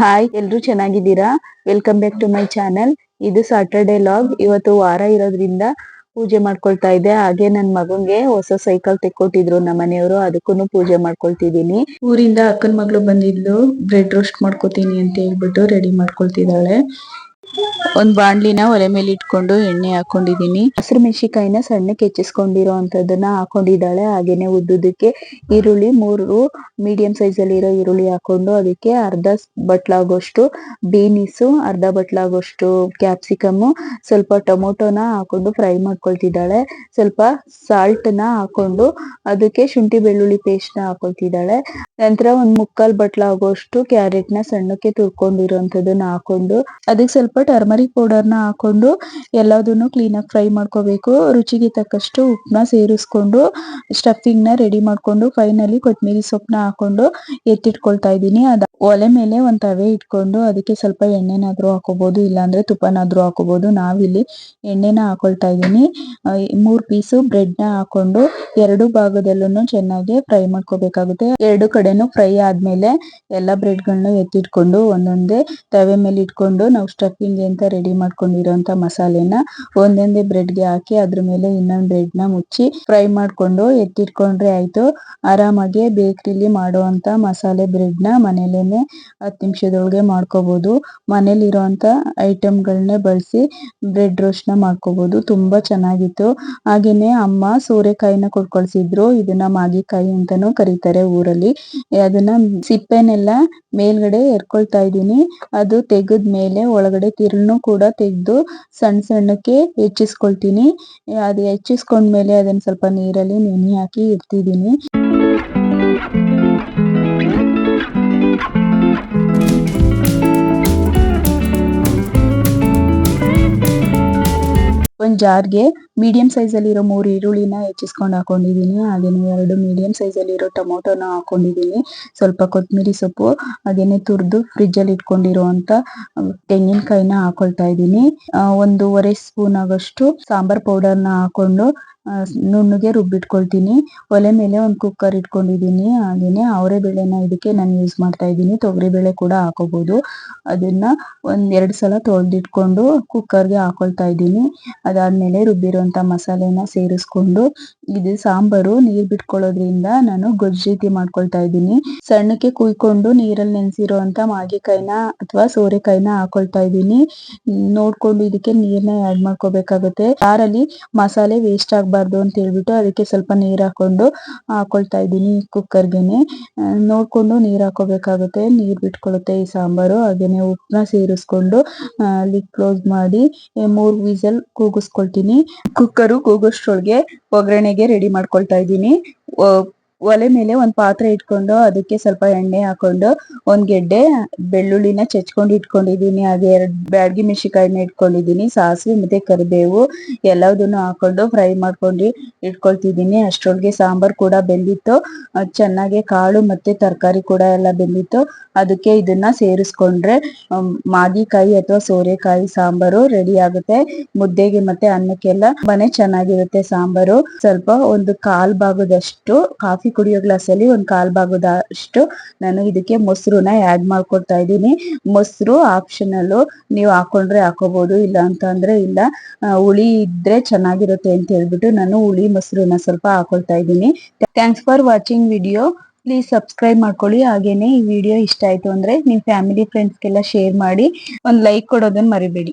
Hi ಎಲ್ರು ಚೆನ್ನಾಗಿದ್ದೀರಾ? Welcome back to my channel ಇದು ಸಾಟರ್ಡೆ ಲಾಗ್ ಇವತ್ತು ವಾರ ಇರೋದ್ರಿಂದ ಪೂಜೆ ಮಾಡ್ಕೊಳ್ತಾ ಇದ್ದೆ. ಹಾಗೆ ನನ್ ಮಗನ್ಗೆ ಹೊಸ ಸೈಕಲ್ ತೆಕ್ಕೊಟ್ಟಿದ್ರು ನಮ್ಮ ಮನೆಯವರು. ಅದಕ್ಕೂ ಪೂಜೆ ಮಾಡ್ಕೊಳ್ತಿದೀನಿ ಊರಿಂದ ಅಕ್ಕನ ಮಗಳು ಬಂದಿದ್ಲು ಬ್ರೆಡ್ ರೋಸ್ಟ್ ಮಾಡ್ಕೋತೀನಿ ಅಂತ ಹೇಳ್ಬಿಟ್ಟು ರೆಡಿ ಮಾಡ್ಕೊಳ್ತಿದ್ದಾಳೆ. ಒಂದ್ ಬಾಣ್ಲಿನ ಒಲೆ ಮೇಲೆ ಇಟ್ಕೊಂಡು ಎಣ್ಣೆ ಹಾಕೊಂಡಿದೀನಿ. ಹಸಿರು ಮೆಣಸಿಕಾಯಿನ ಸಣ್ಣಕ್ಕೆ ಹೆಚ್ಚಿಸ್ಕೊಂಡಿರೋ ಅಂತದನ್ನ ಹಾಕೊಂಡಿದ್ದಾಳೆ. ಹಾಗೇನೆ ಉದ್ದುದಕ್ಕೆ ಈರುಳ್ಳಿ ಮೂರು ಮೀಡಿಯಂ ಸೈಜ್ ಅಲ್ಲಿ ಇರೋ ಈರುಳ್ಳಿ ಹಾಕೊಂಡು ಅದಕ್ಕೆ ಅರ್ಧ ಬಟ್ಲಾಗೋಷ್ಟು ಬೀನಿಸು ಅರ್ಧ ಬಟ್ಲಾಗೋಷ್ಟು ಕ್ಯಾಪ್ಸಿಕಮ್ ಸ್ವಲ್ಪ ಟೊಮೊಟೊನ ಹಾಕೊಂಡು ಫ್ರೈ ಮಾಡ್ಕೊಳ್ತಿದ್ದಾಳೆ. ಸ್ವಲ್ಪ ಸಾಲ್ಟ್ನ ಹಾಕೊಂಡು ಅದಕ್ಕೆ ಶುಂಠಿ ಬೆಳ್ಳುಳ್ಳಿ ಪೇಸ್ಟ್ನ ಹಾಕೊಳ್ತಿದ್ದಾಳೆ. ನಂತರ ಒಂದ್ ಮುಕ್ಕಾಲ್ ಬಟ್ಲಾಗೋಷ್ಟು ಕ್ಯಾರೆಟ್ನ ಸಣ್ಣಕ್ಕೆ ತುರ್ಕೊಂಡಿರೋಂಥದ್ದನ್ನ ಹಾಕೊಂಡು ಅದಕ್ಕೆ ಸ್ವಲ್ಪ ಟರ್ಮರಿಕ್ ಪೌಡರ್ನ ಹಾಕೊಂಡು ಎಲ್ಲದನ್ನು ಕ್ಲೀನ್ ಆಗಿ ಫ್ರೈ ಮಾಡ್ಕೋಬೇಕು. ರುಚಿಗೆ ತಕ್ಕಷ್ಟು ಉಪ್ಪನ್ನ ಸೇರಿಸ್ಕೊಂಡು ಸ್ಟಫಿಂಗ್ನ ರೆಡಿ ಮಾಡ್ಕೊಂಡು ಫೈನಲಿ ಕೊತ್ತಂಬರಿ ಸೊಪ್ಪನ್ನ ಹಾಕೊಂಡು ಎತ್ತಿಟ್ಕೊಳ್ತಾ ಇದ್ದೀನಿ. ಅದ ಒಲೆ ಮೇಲೆ ಒಂದ್ ತವೆ ಇಟ್ಕೊಂಡು ಅದಕ್ಕೆ ಸ್ವಲ್ಪ ಎಣ್ಣೆನಾದ್ರೂ ಹಾಕೋಬಹುದು ಇಲ್ಲಾಂದ್ರೆ ತುಪ್ಪನಾದ್ರೂ ಹಾಕೋಬಹುದು ನಾವಿಲ್ಲಿ ಎಣ್ಣೆನ ಹಾಕೊಳ್ತಾ ಇದ್ದೀನಿ. ಮೂರ್ ಪೀಸು ಬ್ರೆಡ್ನ ಹಾಕೊಂಡು ಎರಡು ಭಾಗದಲ್ಲೂ ಚೆನ್ನಾಗಿ ಫ್ರೈ ಮಾಡ್ಕೋಬೇಕಾಗುತ್ತೆ. ಎರಡು ಕಡೆನೂ ಫ್ರೈ ಆದ್ಮೇಲೆ ಎಲ್ಲಾ ಬ್ರೆಡ್ ಗಳನ್ನ ಎತ್ತಿಟ್ಕೊಂಡು ಒಂದೊಂದೇ ತವೆ ಮೇಲೆ ಇಟ್ಕೊಂಡು ನಾವು ಸ್ಟಫಿಂಗ್ ಅಂತ ರೆಡಿ ಮಾಡ್ಕೊಂಡಿರೋಂತ ಮಸಾಲೆನ ಒಂದೊಂದೇ ಬ್ರೆಡ್ಗೆ ಹಾಕಿ ಅದ್ರ ಮೇಲೆ ಇನ್ನೊಂದ್ ಬ್ರೆಡ್ನ ಮುಚ್ಚಿ ಫ್ರೈ ಮಾಡ್ಕೊಂಡು ಎತ್ತಿಟ್ಕೊಂಡ್ರೆ ಆಯ್ತು. ಆರಾಮಾಗಿ ಬೇಕರಿಲಿ ಮಾಡುವಂತ ಮಸಾಲೆ ಬ್ರೆಡ್ನ ಮನೇಲೇನೆ ಹತ್ತು ನಿಮಿಷದೊಳಗೆ ಮಾಡ್ಕೋಬಹುದು ಮನೇಲಿ ಇರುವಂತ ಐಟಮ್ ಗಳನ್ನೇ ಬಳಸಿ ಬ್ರೆಡ್ ರೋಸ್ಟ್ನ ಮಾಡ್ಕೋಬಹುದು ತುಂಬಾ ಚೆನ್ನಾಗಿತ್ತು. ಹಾಗೇನೆ ಅಮ್ಮ ಸೋರೆಕಾಯಿನ ಕೊಟ್ ಕಳ್ಸಿದ್ರು ಇದನ್ನ ಮಾಗಿಕಾಯಿ ಅಂತಾನೂ ಕರೀತಾರೆ ಊರಲ್ಲಿ. ಅದನ್ನ ಸಿಪ್ಪೆನೆಲ್ಲ ಮೇಲ್ಗಡೆ ಎರ್ಕೊಳ್ತಾ ಇದೀನಿ ಅದು ತೆಗೆದ್ ಮೇಲೆ ಒಳಗಡೆ ತಿರುಳು ಕೂಡ ತೆಗೆದು ಸಣ್ಣ ಸಣ್ಣಕ್ಕೆ ಹೆಚ್ಚಿಸ್ಕೊಳ್ತೀನಿ. ಅದು ಹೆಚ್ಚಿಸ್ಕೊಂಡ್ಮೇಲೆ ಅದನ್ನ ಸ್ವಲ್ಪ ನೀರಲ್ಲಿ ನೆನೆ ಹಾಕಿ ಇಡ್ತಿದೀನಿ ಒಂದ್ ಜಾರ್ಗೆ ಮೀಡಿಯಂ ಸೈಜ್ ಅಲ್ಲಿ ಇರೋ ಮೂರು ಈರುಳ್ಳಿನ ಹೆಚ್ಚಿಸ್ಕೊಂಡು ಹಾಕೊಂಡಿದೀನಿ. ಹಾಗೇನೆ ಎರಡು ಮೀಡಿಯಂ ಸೈಜ್ ಅಲ್ಲಿ ಇರೋ ಟೊಮೊಟೊನ ಹಾಕೊಂಡಿದೀನಿ. ಸ್ವಲ್ಪ ಕೊತ್ತಂಬರಿ ಸೊಪ್ಪು ಹಾಗೇನೆ ತುರ್ದು ಫ್ರಿಜ್ ಅಲ್ಲಿ ಇಟ್ಕೊಂಡಿರುವಂತ ತೆಂಗಿನಕಾಯಿನ ಹಾಕೊಳ್ತಾ ಇದ್ದೀನಿ ಒಂದೂವರೆ ಸ್ಪೂನ್ ಆಗೋಷ್ಟು ಸಾಂಬಾರ್ ಪೌಡರ್ನ ಹಾಕೊಂಡು ನುಣ್ಣಗೆ ರುಬ್ಬಿಟ್ಕೊಳ್ತೀನಿ. ಒಲೆ ಮೇಲೆ ಒಂದು ಕುಕ್ಕರ್ ಇಟ್ಕೊಂಡಿದೀನಿ. ಹಾಗೇನೆ ಅವರೆ ಬೇಳೆನ ಇದಕ್ಕೆ ನಾನು ಯೂಸ್ ಮಾಡ್ತಾ ಇದ್ದೀನಿ. ತೊಗರಿ ಬೇಳೆ ಕೂಡ ಹಾಕೋಬಹುದು ಅದನ್ನ ಒಂದ್ ಎರಡ್ ಸಲ ತೊಳೆದಿಟ್ಕೊಂಡು ಕುಕ್ಕರ್ಗೆ ಹಾಕೊಳ್ತಾ ಇದ್ದೀನಿ. ಅದಾದ್ಮೇಲೆ ರುಬ್ಬಿರುವಂತ ಮಸಾಲೆನ ಸೇರಿಸ್ಕೊಂಡು ಇದು ಸಾಂಬಾರು ನೀರ್ ಬಿಟ್ಕೊಳ್ಳೋದ್ರಿಂದ ನಾನು ಗೊಜ್ಜು ಮಾಡ್ಕೊಳ್ತಾ ಇದ್ದೀನಿ. ಸಣ್ಣಕ್ಕೆ ಕುಯ್ಕೊಂಡು ನೀರಲ್ಲಿ ನೆನೆಸಿರುವಂತ ಮಾಗಿಕಾಯಿನ ಅಥವಾ ಸೋರೆಕಾಯಿನ ಹಾಕೊಳ್ತಾ ಇದ್ದೀನಿ. ನೋಡ್ಕೊಂಡು ಇದಕ್ಕೆ ನೀರನ್ನ ಆಡ್ ಮಾಡ್ಕೋಬೇಕಾಗುತ್ತೆ. ಯಾರಲ್ಲಿ ಮಸಾಲೆ ವೇಸ್ಟ್ ಆಗ್ಬಾರ್ದು ಅಂತ ಹೇಳ್ಬಿಟ್ಟು ಅದಕ್ಕೆ ಸ್ವಲ್ಪ ನೀರ್ ಹಾಕೊಂಡು ಹಾಕೊಳ್ತಾ ಇದ್ದೀನಿ ಕುಕ್ಕರ್ಗೆನೆ. ನೋಡ್ಕೊಂಡು ನೀರ್ ಹಾಕೋಬೇಕಾಗುತ್ತೆ. ನೀರ್ ಬಿಟ್ಕೊಳ್ಳುತ್ತೆ ಈ ಸಾಂಬಾರು. ಹಾಗೇನೆ ಉಪ್ಪನ್ನ ಸೇರಿಸ್ಕೊಂಡು ಲಿಡ್ ಕ್ಲೋಸ್ ಮಾಡಿ ಮೂರ್ ವಿಸಲ್ ಕೂಗಿಸ್ಕೊಳ್ತೀನಿ. ಕುಕ್ಕರು ಕೂಗೋಷ್ಟ್ರೊಳಗೆ ಒಗ್ಗರಣೆಗೆ ರೆಡಿ ಮಾಡ್ಕೊಳ್ತಾ ಇದ್ದೀನಿ. ಒಲೆ ಮೇಲೆ ಒಂದ್ ಪಾತ್ರೆ ಇಟ್ಕೊಂಡು, ಅದಕ್ಕೆ ಸ್ವಲ್ಪ ಎಣ್ಣೆ ಹಾಕೊಂಡು, ಒಂದ್ ಗೆಡ್ಡೆ ಬೆಳ್ಳುಳ್ಳಿನ ಚಚ್ಕೊಂಡು ಇಟ್ಕೊಂಡಿದೀನಿ. ಹಾಗೆ ಎರಡ್ ಬ್ಯಾಡ್ಗಿ ಮೆಣಸಿಕಾಯಿನ ಇಟ್ಕೊಂಡಿದೀನಿ. ಸಾಸಿವೆ ಮತ್ತೆ ಕರಿಬೇವು ಎಲ್ಲದನ್ನು ಹಾಕೊಂಡು ಫ್ರೈ ಮಾಡ್ಕೊಂಡು ಇಟ್ಕೊಳ್ತಿದೀನಿ. ಅಷ್ಟೊಳಗೆ ಸಾಂಬಾರ್ ಕೂಡ ಬೆಂದಿತ್ತು. ಚೆನ್ನಾಗಿ ಕಾಳು ಮತ್ತೆ ತರಕಾರಿ ಕೂಡ ಎಲ್ಲ ಬೆಂದಿತ್ತು. ಅದಕ್ಕೆ ಇದನ್ನ ಸೇರಿಸ್ಕೊಂಡ್ರೆ ಮಾಗಿಕಾಯಿ ಅಥವಾ ಸೋರೆಕಾಯಿ ಸಾಂಬಾರು ರೆಡಿ ಆಗುತ್ತೆ. ಮುದ್ದೆಗೆ ಮತ್ತೆ ಅನ್ನಕ್ಕೆಲ್ಲ ಮನೆ ಚೆನ್ನಾಗಿರುತ್ತೆ ಸಾಂಬಾರು. ಸ್ವಲ್ಪ ಒಂದು ಕಾಲ್ ಭಾಗದಷ್ಟು ಕಾಫಿ ಕುಡಿಯೋ ಗ್ಲಾಸ್ ಅಲ್ಲಿ ಒಂದ್ ಕಾಲ್ ಭಾಗದಷ್ಟು ನಾನು ಇದಕ್ಕೆ ಮೊಸರುನ ಆಡ್ ಮಾಡ್ಕೊಡ್ತಾ ಇದ್ದೀನಿ. ಮೊಸರು ಆಪ್ಷನಲ್ ನೀವು ಹಾಕೊಂಡ್ರೆ ಹಾಕೋಬಹುದು ಇಲ್ಲ. ಅಂತ ಅಂದ್ರೆ ಇಲ್ಲ ಹುಳಿ ಇದ್ರೆ ಚೆನ್ನಾಗಿರುತ್ತೆ ಅಂತ ಹೇಳ್ಬಿಟ್ಟು ನಾನು ಹುಳಿ ಮೊಸರುನ ಸ್ವಲ್ಪ ಹಾಕೊಳ್ತಾ ಇದ್ದೀನಿ. Thanks for watching video please subscribe ಮಾಡ್ಕೊಳ್ಳಿ. ಹಾಗೇನೆ ಈ ವಿಡಿಯೋ ಇಷ್ಟ ಆಯ್ತು ಅಂದ್ರೆ ನಿಮ್ ಫ್ಯಾಮಿಲಿ ಫ್ರೆಂಡ್ಸ್ಗೆಲ್ಲ ಶೇರ್ ಮಾಡಿ. ಒಂದ್ ಲೈಕ್ ಕೊಡೋದನ್ನ ಮರಿಬೇಡಿ.